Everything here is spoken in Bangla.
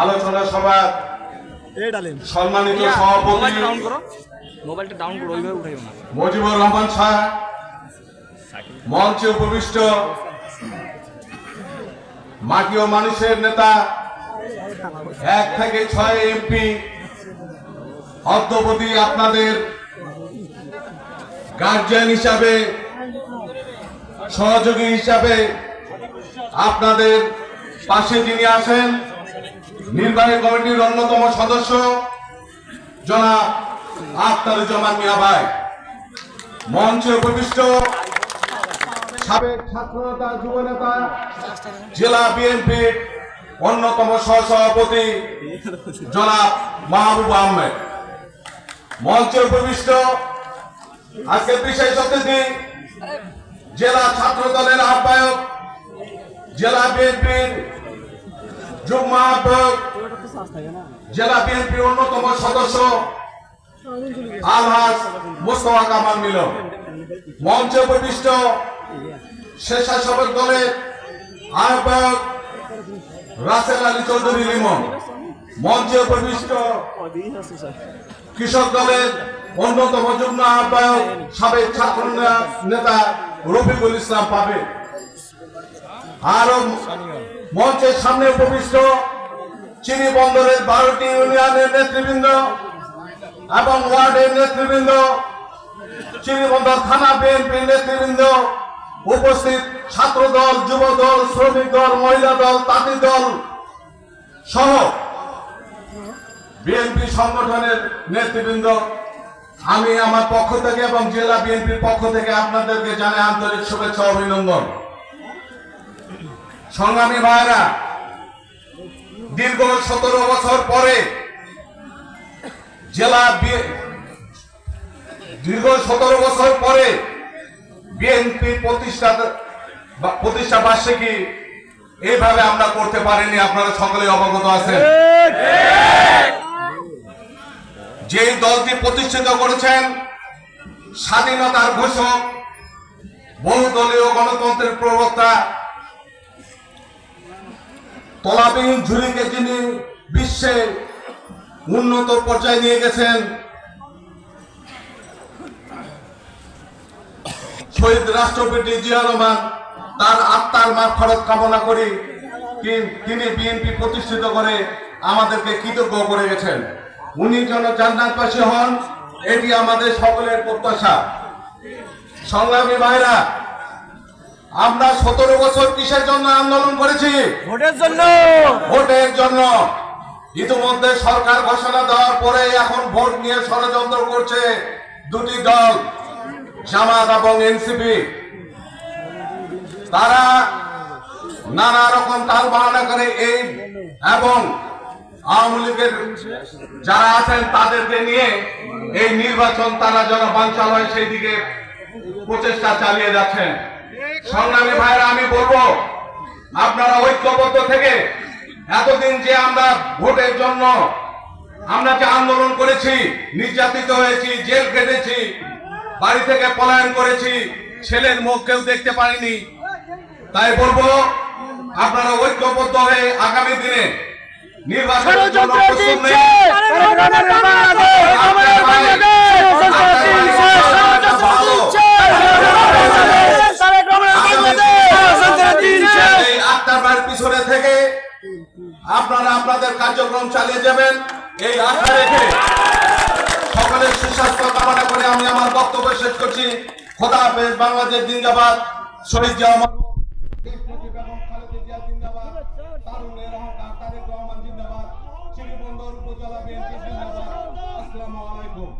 আলোচনা সভা এই ডালিম। সম্মানিত সভাপতি মোবাইলটা ডাউন করো। ওইভাবে উঠাইও না। মুজিবুর রহমান শাহ মঞ্চে উপবিষ্ট মাটি ও মানুষের নেতা এক থেকে ছয় এমপি অদ্যপতি আপনাদের গার্জিয়ান হিসাবে সহযোগী হিসাবে আপনাদের পাশে যিনি আছেন, নির্বাহী কমিটির অন্যতম সদস্য, জনাব আখতারুজ্জামান মিয়া ভাই। মঞ্চে উপবিষ্ট সাবেক ছাত্রনেতা যুবনেতা জেলা বিএনপির অন্যতম সহসভাপতি জনাব মাহবুব আহমেদ। মঞ্চে উপবিষ্ট আজকে বিশেষ অতিথি, জেলা ছাত্র দলের আহ্বায়ক, জেলা বিএনপির আহ্বায়ক জেলা বিএনপির অন্যতম সদস্য, আলহাজ মুস্তফা কামাল মিলন। মঞ্চে উপবিষ্ট স্বেচ্ছাসেবক দলের আহ্বায়ক রাসেল আলী চৌধুরী লিমন। মঞ্চে উপবিষ্ট কৃষক দলের অন্যতম যুগ্ম আহ্বায়ক সাবেক ছাত্র নেতা রফিকুল ইসলাম পাবে। আরও মঞ্চের সামনে উপবিষ্ট চিনি বন্দরের বারোটি ইউনিয়নের নেতৃবৃন্দ এবং ওয়ার্ডের নেতৃবৃন্দ চিনিবন্দর থানা বিএনপির নেতৃবৃন্দ, উপস্থিত ছাত্র দল যুব দল শ্রমিক দল, মহিলা দল, তাঁতি দল সহ বিএনপি সংগঠনের নেতৃবৃন্দ। আমি আমার পক্ষ থেকে এবং জেলা বিএনপির পক্ষ থেকে আপনাদেরকে জানাই আন্তরিক শুভেচ্ছা অভিনন্দন। সংগ্রামী ভাইরা, দীর্ঘ সতেরো বছর পরে জেলা দীর্ঘ সতেরো বছর পরে বিএনপি প্রতিষ্ঠা প্রতিষ্ঠা বার্ষিকী এইভাবে আমরা করতে পারিনি, আপনারা সকলে অবগত আছেন। যে দলটি প্রতিষ্ঠিত করেছেন, স্বাধীনতার ঘোষক, বহুদলীয় গণতন্ত্রের প্রবক্তা তলাবিহীন ঝুলিকে যিনি বিশ্বে উন্নত পর্যায়ে নিয়ে গেছেন, শহীদ রাষ্ট্রপতি জিয়া রহমান, তার আত্মার মাফরত কামনা করি তিনি বিএনপি প্রতিষ্ঠিত করে আমাদেরকে কৃতজ্ঞ করে গেছেন। উনি যেন জান্নাতবাসী হন, এটি আমাদের সকলের প্রত্যাশা। সংগ্রামী ভাইরা আমরা সতেরো বছর কিসের জন্য আন্দোলন করেছি? ভোটের জন্য। ভোটের জন্য। ইতিমধ্যে সরকার ঘোষণা দেওয়ার পরে এখন ভোট নিয়ে ষড়যন্ত্র করছে দুটি দল জামাত এবং এনসিপি। তারা নানা রকম তাল বাহানা করে এই এবং আওয়ামী লীগের যারা আছেন তাদেরকে নিয়ে এই নির্বাচন তারা যেন বাঞ্চাল হয় সেই দিকে প্রচেষ্টা চালিয়ে যাচ্ছেন। সংগ্রামী ভাইরা আমি বলব আপনারা ঐক্যবদ্ধ থেকে এতদিন যে আমরা ভোটের জন্য আমরা যে আন্দোলন করেছি নির্যাতিত হয়েছি জেল কেটেছি বাড়ি থেকে পলায়ন করেছি ছেলের মুখ কেউ দেখতে পারিনি। তাই বলব আপনারা ঐক্যবদ্ধ হয়ে আগামী দিনে নির্বাচনের জন্য প্রস্তুত নেন। আপনাদের কার্যক্রম চালিয়ে যাবেন। এই আশা রেখে সকলের সুস্বাস্থ্য কামনা করে আমি আমার বক্তব্য শেষ করছি। খোদা হাফেজ, বাংলাদেশ জিন্দাবাদ। শহীদ জামান উপজেলা বিএনপি জিন্দাবাদ। আসসালামু আলাইকুম।